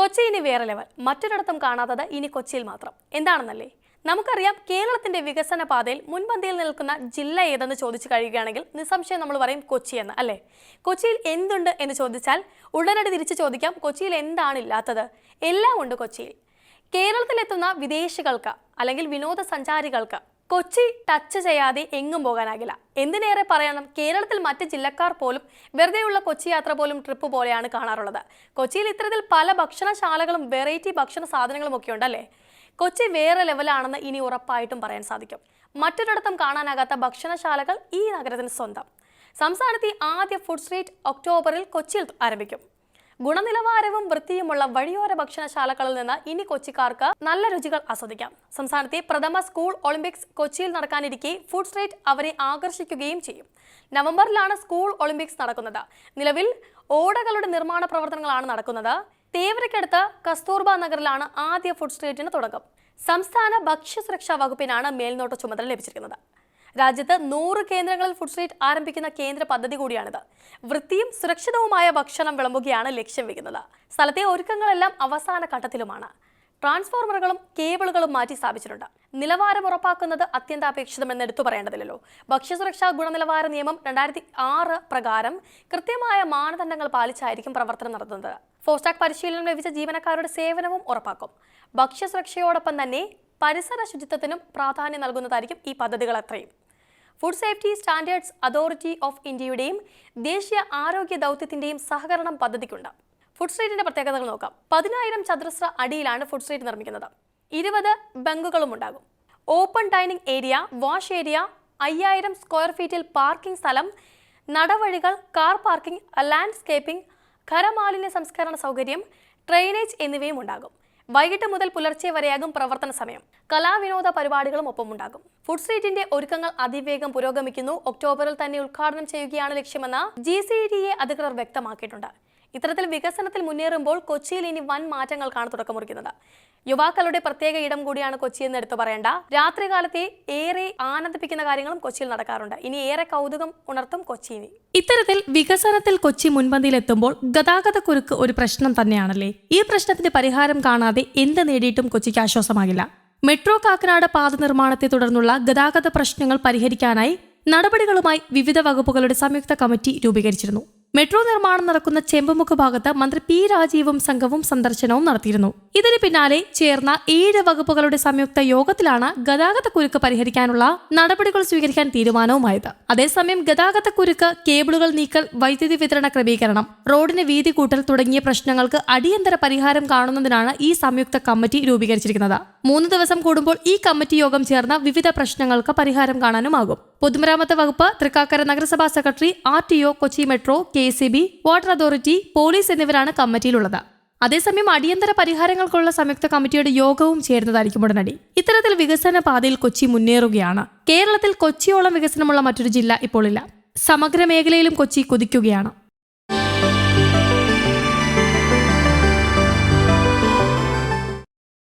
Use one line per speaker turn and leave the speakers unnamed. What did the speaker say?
കൊച്ചി ഇനി വേറെ ലെവൽ മറ്റൊരിടത്തും കാണാത്തത് ഇനി കൊച്ചിയിൽ മാത്രം. എന്താണെന്നല്ലേ? നമുക്കറിയാം കേരളത്തിന്റെ വികസന പാതയിൽ മുൻപന്തിയിൽ നിൽക്കുന്ന ജില്ല ഏതെന്ന് ചോദിച്ചു കഴിയുകയാണെങ്കിൽ നിസ്സംശയം നമ്മൾ പറയും കൊച്ചി എന്ന് അല്ലേ? കൊച്ചിയിൽ എന്തുണ്ട് എന്ന് ചോദിച്ചാൽ ഉടനടി തിരിച്ചു ചോദിക്കാം കൊച്ചിയിൽ എന്താണ് ഇല്ലാത്തത്. എല്ലാം ഉണ്ട് കൊച്ചിയിൽ. കേരളത്തിലെത്തുന്ന വിദേശികൾക്ക് അല്ലെങ്കിൽ വിനോദസഞ്ചാരികൾക്ക് കൊച്ചി ടച്ച് ചെയ്യാതെ എങ്ങും പോകാനാകില്ല. എന്തിനേറെ പറയണം കേരളത്തിൽ മറ്റ് ജില്ലക്കാർ പോലും വെറുതെയുള്ള കൊച്ചി യാത്ര പോലും ട്രിപ്പ് പോലെയാണ് കാണാറുള്ളത്. കൊച്ചിയിൽ ഇത്തരത്തിൽ പല ഭക്ഷണശാലകളും വെറൈറ്റി ഭക്ഷണ സാധനങ്ങളും ഒക്കെ ഉണ്ടല്ലേ? കൊച്ചി വേറെ ലെവലാണെന്ന് ഇനി ഉറപ്പായിട്ടും പറയാൻ സാധിക്കും. മറ്റൊരിടത്തും കാണാനാകാത്ത ഭക്ഷണശാലകൾ ഈ നഗരത്തിന് സ്വന്തം. സംസ്ഥാനത്തെ ആദ്യ ഫുഡ് സ്ട്രീറ്റ് ഒക്ടോബറിൽ കൊച്ചിയിൽ ആരംഭിക്കും. ഗുണനിലവാരവും വൃത്തിയുമുള്ള വഴിയോര ഭക്ഷണശാലകളിൽ നിന്ന് ഇനി കൊച്ചിക്കാർക്ക് നല്ല രുചികൾ ആസ്വദിക്കാം. സംസ്ഥാനത്തെ പ്രഥമ സ്കൂൾ ഒളിമ്പിക്സ് കൊച്ചിയിൽ നടക്കാനിരിക്കെ ഫുഡ് സ്ട്രീറ്റ് അവരെ ആകർഷിക്കുകയും ചെയ്യും. നവംബറിലാണ് സ്കൂൾ ഒളിമ്പിക്സ് നടക്കുന്നത്. നിലവിൽ ഓടകളുടെ നിർമ്മാണ പ്രവർത്തനങ്ങളാണ് നടക്കുന്നത്. തേവരയ്ക്കടുത്ത് കസ്തൂർബ നഗറിലാണ് ആദ്യ ഫുഡ് സ്ട്രീറ്റിന് തുടക്കം. സംസ്ഥാന ഭക്ഷ്യസുരക്ഷാ വകുപ്പിനാണ് മേൽനോട്ട ചുമതല ലഭിച്ചിരിക്കുന്നത്. രാജ്യത്ത് നൂറ് കേന്ദ്രങ്ങളിൽ ഫുഡ് സ്ട്രീറ്റ് ആരംഭിക്കുന്ന കേന്ദ്ര പദ്ധതി കൂടിയാണിത്. വൃത്തിയും സുരക്ഷിതവുമായ ഭക്ഷണം വിളമ്പുകയാണ് ലക്ഷ്യം വെക്കുന്നത്. സ്ഥലത്തെ ഒരുക്കങ്ങളെല്ലാം അവസാന ഘട്ടത്തിലുമാണ്. ട്രാൻസ്ഫോർമറുകളും കേബിളുകളും മാറ്റി സ്ഥാപിച്ചിട്ടുണ്ട്. നിലവാരം ഉറപ്പാക്കുന്നത് അത്യന്താപേക്ഷിതമെന്ന് എടുത്തു പറയേണ്ടതില്ലല്ലോ ഭക്ഷ്യസുരക്ഷാ ഗുണനിലവാര നിയമം രണ്ടായിരത്തി ആറ് പ്രകാരം കൃത്യമായ മാനദണ്ഡങ്ങൾ പാലിച്ചായിരിക്കും പ്രവർത്തനം നടത്തുന്നത്. ഫോസ്റ്റാക് പരിശീലനം ലഭിച്ച ജീവനക്കാരുടെ സേവനവും ഉറപ്പാക്കും. ഭക്ഷ്യസുരക്ഷയോടൊപ്പം തന്നെ പരിസര ശുചിത്വത്തിനും പ്രാധാന്യം നൽകുന്നതായിരിക്കും ഈ പദ്ധതികൾ അത്രയും. Food safety standards authority of ഇന്ത്യയുടെയും ദേശീയ ആരോഗ്യ ദൗത്യത്തിന്റെയും സഹകരണം പദ്ധതിക്കുണ്ട്. ഫുഡ് സ്ട്രീറ്റിന്റെ പ്രത്യേകതകൾ നോക്കാം. പതിനായിരം ചതുരശ്ര അടിയിലാണ് ഫുഡ് സ്ട്രീറ്റ് നിർമ്മിക്കുന്നത്. ഇരുപത് ബങ്കുകളും ഉണ്ടാകും. Open dining area wash area അയ്യായിരം സ്ക്വയർ ഫീറ്റിൽ പാർക്കിംഗ് സ്ഥലം നടവഴികൾ കാർ പാർക്കിംഗ് ലാൻഡ്സ്കേപ്പിംഗ് ഖരമാലിന്യ സംസ്കരണ സൗകര്യം ഡ്രെയിനേജ് എന്നിവയും ഉണ്ടാകും. വൈകിട്ട് മുതൽ പുലർച്ചെ വരെയാകും പ്രവർത്തന സമയം. കലാവിനോദ പരിപാടികളും ഒപ്പമുണ്ടാകും. ഫുഡ് സ്ട്രീറ്റിന്റെ ഒരുക്കങ്ങൾ അതിവേഗം പുരോഗമിക്കുന്നു. ഒക്ടോബറിൽ തന്നെ ഉദ്ഘാടനം ചെയ്യുകയാണ് ലക്ഷ്യമെന്ന് ജി സി ഡി എ അധികൃതർ വ്യക്തമാക്കിയിട്ടുണ്ട്. ഇത്തരത്തിൽ വികസനത്തിൽ മുന്നേറുമ്പോൾ കൊച്ചിയിൽ ഇനി വൻ മാറ്റങ്ങൾക്കാണ് തുടക്കമുറിക്കുന്നത് യുവാക്കളുടെ പ്രത്യേക ഇടം കൂടിയാണ് കൊച്ചി എന്ന് എടുത്തു പറയേണ്ട. രാത്രികാലത്തെ ഏറെ ആനന്ദിപ്പിക്കുന്ന കാര്യങ്ങളും കൊച്ചിയിൽ നടക്കാറുണ്ട്. ഇനി ഏറെ കൗതുകം ഉണർത്തും കൊച്ചിയിനി ഇത്തരത്തിൽ വികസനത്തിൽ കൊച്ചി മുൻപന്തിയിലെത്തുമ്പോൾ ഗതാഗതക്കുരുക്ക് ഒരു പ്രശ്നം തന്നെയാണല്ലേ? ഈ പ്രശ്നത്തിന്റെ പരിഹാരം കാണാതെ എന്ത് നേടിയിട്ടും കൊച്ചിക്ക് ആശ്വാസമാകില്ല. മെട്രോ കാക്കനാട് പാത നിർമ്മാണത്തെ തുടർന്നുള്ള ഗതാഗത പ്രശ്നങ്ങൾ പരിഹരിക്കാനായി നടപടികളുമായി വിവിധ വകുപ്പുകളുടെ സംയുക്ത കമ്മിറ്റി രൂപീകരിച്ചിരുന്നു. മെട്രോ നിർമ്മാണം നടക്കുന്ന ചെമ്പമുഖ ഭാഗത്ത് മന്ത്രി പി രാജീവും സംഘവും സന്ദർശനവും നടത്തിയിരുന്നു. ഇതിന് പിന്നാലെ ചേർന്ന ഏഴ് വകുപ്പുകളുടെ സംയുക്ത യോഗത്തിലാണ് ഗതാഗത കുരുക്ക് പരിഹരിക്കാനുള്ള നടപടികൾ സ്വീകരിക്കാൻ തീരുമാനവുമായത്. അതേസമയം ഗതാഗത കുരുക്ക് കേബിളുകൾ നീക്കൽ വൈദ്യുതി വിതരണ ക്രമീകരണം റോഡിന് വീതി കൂട്ടൽ തുടങ്ങിയ പ്രശ്നങ്ങൾക്ക് അടിയന്തര പരിഹാരം കാണുന്നതിനാണ് ഈ സംയുക്ത കമ്മിറ്റി രൂപീകരിച്ചിരിക്കുന്നത്. മൂന്ന് ദിവസം കൂടുമ്പോൾ ഈ കമ്മിറ്റി യോഗം ചേർന്ന വിവിധ പ്രശ്നങ്ങൾക്ക് പരിഹാരം കാണാനുമാകും. പൊതുമരാമത്ത് വകുപ്പ് തൃക്കാക്കര നഗരസഭാ secretary R T O Kochi metro K. C B water authority police എന്നിവരാണ് കമ്മിറ്റിയിലുള്ളത്. അതേസമയം അടിയന്തര പരിഹാരങ്ങൾക്കുള്ള സംയുക്ത കമ്മിറ്റിയുടെ യോഗവും ചേരുന്നതായിരിക്കും ഉടനടി. ഇത്തരത്തിൽ വികസന പാതയിൽ കൊച്ചി മുന്നേറുകയാണ്. കേരളത്തിൽ കൊച്ചിയോളം വികസനമുള്ള മറ്റൊരു ജില്ല ഇപ്പോഴില്ല സമഗ്ര മേഖലയിലും കൊച്ചി കുതിക്കുകയാണ്.